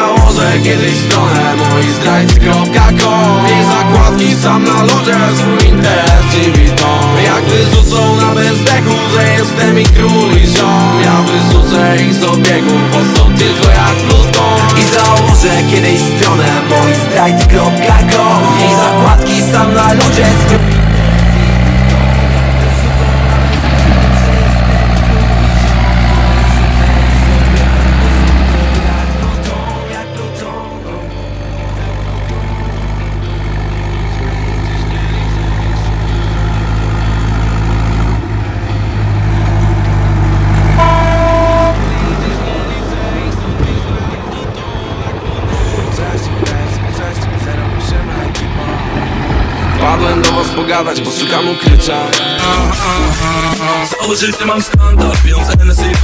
założę kiedyś stronę moi zdrajcy.com Jej zakładki sam na lodzie swój interes ci widzą Jak wyrzucą na bezdechu, że jestem ich król i ziom. Ja wyrzucę ich z obiegu, bo są tylko jak Pluton I założę kiedyś stronę moi zdrajcy.com W niej zakładki sam na lodzie pogadać, bo szukam ukrycia. Całe życie mam skandal, pieniądze NSA i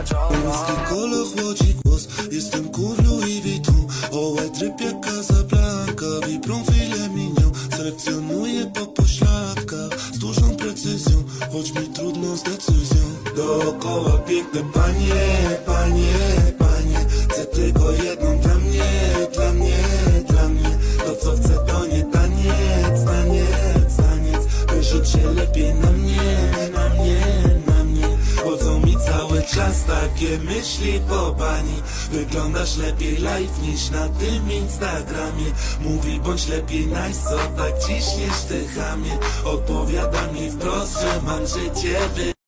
Incognito ja ciągną Kolo chłodzi głos, jestem kur Louis Vuitton Ołe tryb jak Casablanca. Wibrą chwilę minią. Selekcjonuję po pośladkach. Z dużą precyzją. Choć mi trudno z decyzją. Dookoła piękne panie czas takie myśli po bani Wyglądasz lepiej live niż na tym Instagramie. Mówi bądź lepiej nice, co tak ciśniesz ty chamie. Odpowiada mi wprost, że mam życie wy...